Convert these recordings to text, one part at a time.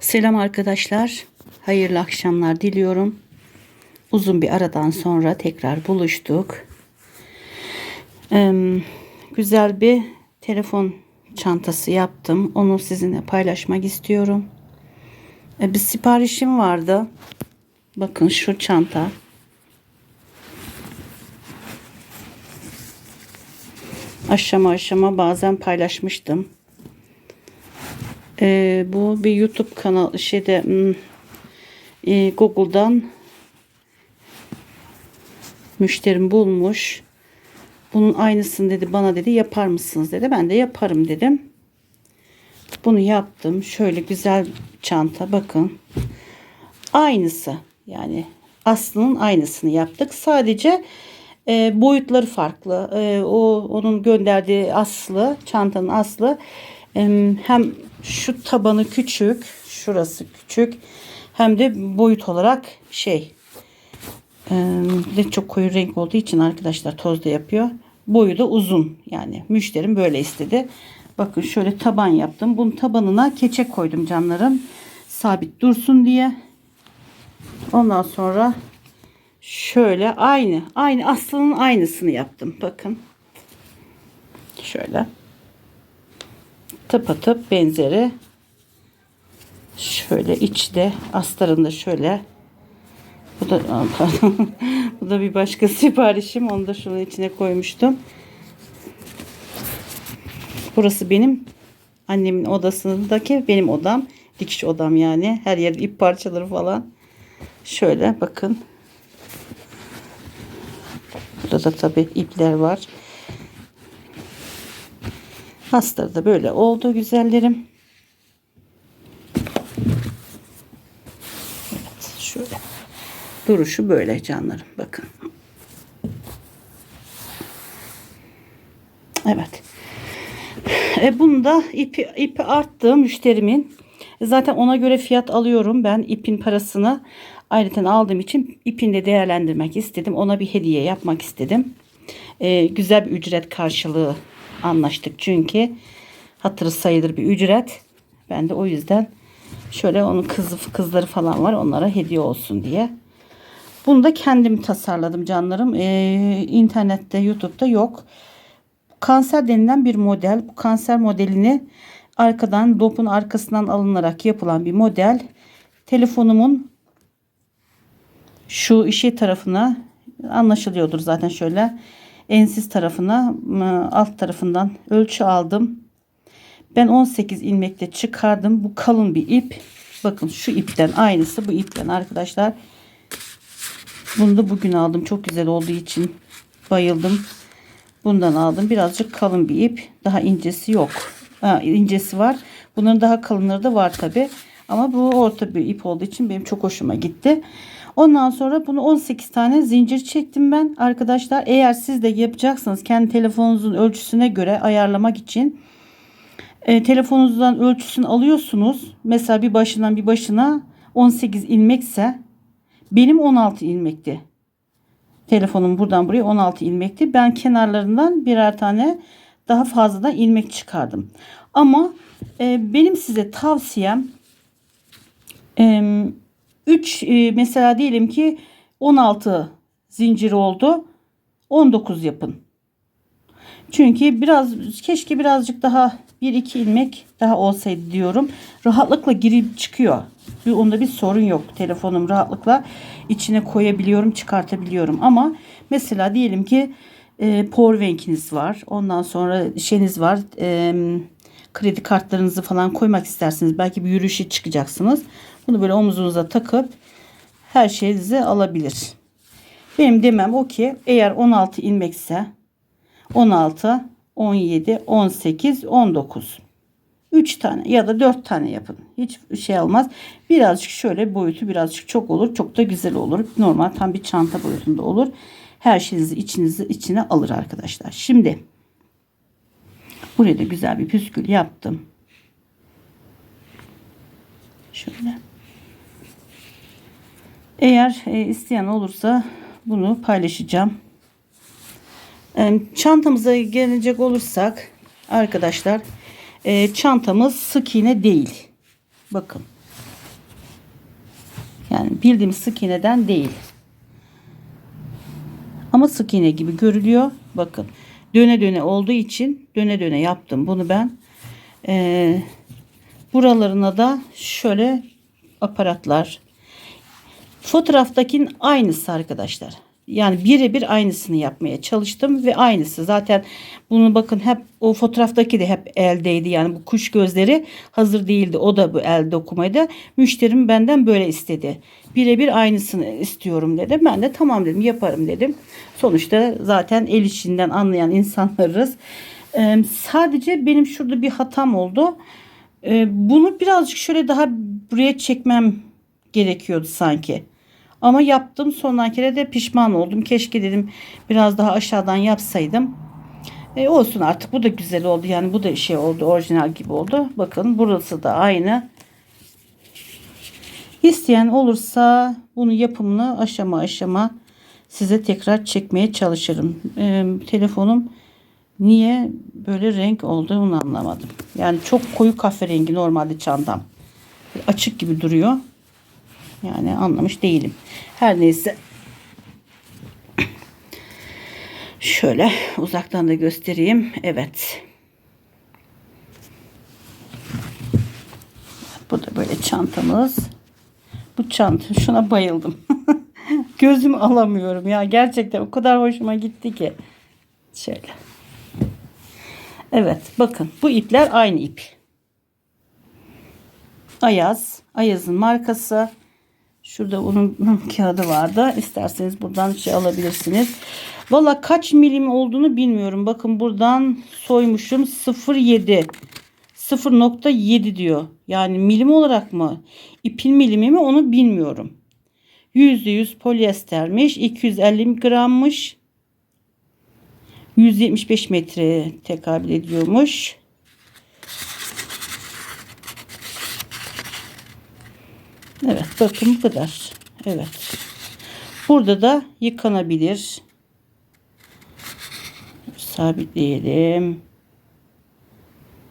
Selam arkadaşlar. Hayırlı akşamlar diliyorum. Uzun bir aradan sonra tekrar buluştuk. Ee, güzel bir telefon çantası yaptım. Onu sizinle paylaşmak istiyorum. Ee, bir siparişim vardı. Bakın şu çanta. Aşama aşama bazen paylaşmıştım. Ee, bu bir YouTube kanal şeyde hmm, e, Google'dan müşterim bulmuş. Bunun aynısını dedi bana dedi yapar mısınız dedi. Ben de yaparım dedim. Bunu yaptım. Şöyle güzel çanta bakın. Aynısı yani aslının aynısını yaptık. Sadece e, boyutları farklı. E, o onun gönderdiği aslı, çantanın aslı e, hem şu tabanı küçük, şurası küçük hem de boyut olarak şey de çok koyu renk olduğu için arkadaşlar toz da yapıyor. Boyu da uzun yani müşterim böyle istedi. Bakın şöyle taban yaptım. Bunun tabanına keçe koydum canlarım. Sabit dursun diye. Ondan sonra şöyle aynı aynı aslının aynısını yaptım. Bakın. Şöyle. Tıpatıp benzeri. Şöyle içte astarında şöyle. Bu da. Bu da bir başka siparişim. Onu da şunun içine koymuştum. Burası benim annemin odasındaki benim odam. Dikiş odam yani. Her yer ip parçaları falan. Şöyle bakın. Burada da tabi ipler var. Hastaları da böyle oldu güzellerim. Evet şöyle. Duruşu böyle canlarım bakın. Evet. E bunu da ipi, ipi arttı müşterimin. Zaten ona göre fiyat alıyorum. Ben ipin parasını ayrıca aldığım için ipini de değerlendirmek istedim. Ona bir hediye yapmak istedim. E, güzel bir ücret karşılığı anlaştık çünkü. Hatırı sayılır bir ücret. Ben de o yüzden şöyle onun kızı kızları falan var onlara hediye olsun diye. Bunu da kendim tasarladım canlarım. Ee, internette, YouTube'da yok. Kanser denilen bir model. Bu kanser modelini arkadan dopun arkasından alınarak yapılan bir model. Telefonumun şu işi tarafına anlaşılıyordur zaten şöyle ensiz tarafına alt tarafından ölçü aldım. Ben 18 ilmekte çıkardım. Bu kalın bir ip. Bakın şu ipten aynısı bu ipten arkadaşlar. Bunu da bugün aldım. Çok güzel olduğu için bayıldım. Bundan aldım. Birazcık kalın bir ip. Daha incesi yok. Ha, incesi var. Bunların daha kalınları da var tabi. Ama bu orta bir ip olduğu için benim çok hoşuma gitti. Ondan sonra bunu 18 tane zincir çektim ben. Arkadaşlar eğer siz de yapacaksanız kendi telefonunuzun ölçüsüne göre ayarlamak için e, telefonunuzdan ölçüsünü alıyorsunuz. Mesela bir başından bir başına 18 ilmekse benim 16 ilmekti. Telefonum buradan buraya 16 ilmekti. Ben kenarlarından birer tane daha fazladan ilmek çıkardım. Ama e, benim size tavsiyem 3 e, mesela diyelim ki 16 zincir oldu. 19 yapın. Çünkü biraz keşke birazcık daha bir iki ilmek daha olsaydı diyorum. Rahatlıkla girip çıkıyor. Bir, onda bir sorun yok. Telefonum rahatlıkla içine koyabiliyorum, çıkartabiliyorum. Ama mesela diyelim ki e, powerbank'iniz var. Ondan sonra şeyiniz var. E, kredi kartlarınızı falan koymak istersiniz. Belki bir yürüyüşe çıkacaksınız. Bunu böyle omuzunuza takıp her şeyinizi alabilir. Benim demem o ki eğer 16 ilmekse 16, 17, 18, 19. 3 tane ya da 4 tane yapın. Hiç şey olmaz. Birazcık şöyle boyutu birazcık çok olur. Çok da güzel olur. Normal tam bir çanta boyutunda olur. Her şeyinizi içinizi içine alır arkadaşlar. Şimdi buraya da güzel bir püskül yaptım. Şöyle. Eğer e, isteyen olursa bunu paylaşacağım. E, çantamıza gelecek olursak arkadaşlar e, çantamız sık iğne değil. Bakın. Yani bildiğimiz sık iğneden değil. Ama sık iğne gibi görülüyor. Bakın döne döne olduğu için döne döne yaptım bunu ben. Ee, buralarına da şöyle aparatlar. Fotoğraftakinin aynısı arkadaşlar. Yani birebir aynısını yapmaya çalıştım ve aynısı. Zaten bunu bakın hep o fotoğraftaki de hep eldeydi. Yani bu kuş gözleri hazır değildi. O da bu el dokumaydı. Müşterim benden böyle istedi. Birebir aynısını istiyorum dedi. Ben de tamam dedim yaparım dedim. Sonuçta zaten el işinden anlayan insanlarız. Ee, sadece benim şurada bir hatam oldu. Ee, bunu birazcık şöyle daha buraya çekmem gerekiyordu sanki. Ama yaptım. Sondan kere de pişman oldum. Keşke dedim biraz daha aşağıdan yapsaydım. E, olsun artık bu da güzel oldu. Yani bu da şey oldu. Orijinal gibi oldu. Bakın burası da aynı. İsteyen olursa bunu yapımını aşama aşama size tekrar çekmeye çalışırım. E, telefonum niye böyle renk oldu onu anlamadım. Yani çok koyu kahverengi normalde çantam. Açık gibi duruyor. Yani anlamış değilim. Her neyse. Şöyle uzaktan da göstereyim. Evet. Bu da böyle çantamız. Bu çanta şuna bayıldım. Gözümü alamıyorum ya. Gerçekten o kadar hoşuma gitti ki. Şöyle. Evet bakın bu ipler aynı ip. Ayaz. Ayaz'ın markası. Şurada onun kağıdı vardı. İsterseniz buradan şey alabilirsiniz. Valla kaç milim olduğunu bilmiyorum. Bakın buradan soymuşum 0.7. 0.7 diyor. Yani milim olarak mı? İpin milimi mi onu bilmiyorum. %100 polyestermiş. 250 grammış. 175 metre tekabül ediyormuş. Evet bakın bu kadar. Evet. Burada da yıkanabilir. Sabitleyelim.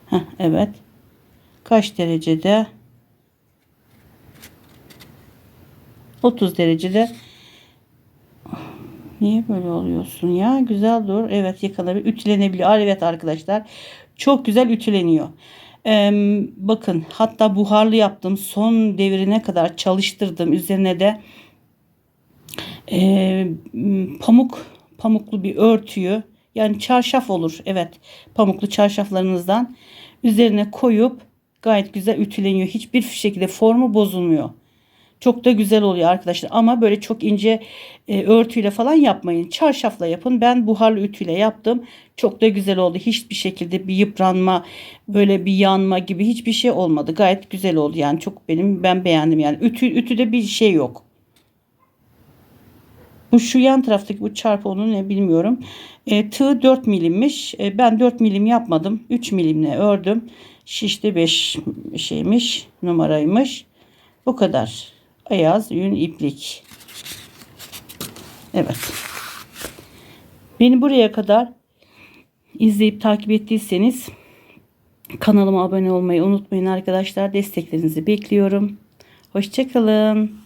Heh, evet. Kaç derecede? 30 derecede. Niye böyle oluyorsun ya? Güzel dur. Evet yıkanabilir. Ütülenebiliyor. Evet arkadaşlar. Çok güzel ütüleniyor. Ee, bakın hatta buharlı yaptım. Son devrine kadar çalıştırdım. Üzerine de e, pamuk pamuklu bir örtüyü yani çarşaf olur. Evet pamuklu çarşaflarınızdan üzerine koyup gayet güzel ütüleniyor. Hiçbir şekilde formu bozulmuyor. Çok da güzel oluyor arkadaşlar. Ama böyle çok ince e, örtüyle falan yapmayın. Çarşafla yapın. Ben buharlı ütüyle yaptım. Çok da güzel oldu. Hiçbir şekilde bir yıpranma, böyle bir yanma gibi hiçbir şey olmadı. Gayet güzel oldu. Yani çok benim ben beğendim yani. Ütü ütüde bir şey yok. Bu şu yan taraftaki bu çarpı onu ne bilmiyorum. E, tığ 4 milimmiş. E, ben 4 milim yapmadım. 3 milimle ördüm. Şişte 5 şeymiş numaraymış. Bu kadar. Ayaz yün iplik. Evet. Beni buraya kadar izleyip takip ettiyseniz kanalıma abone olmayı unutmayın arkadaşlar. Desteklerinizi bekliyorum. Hoşçakalın.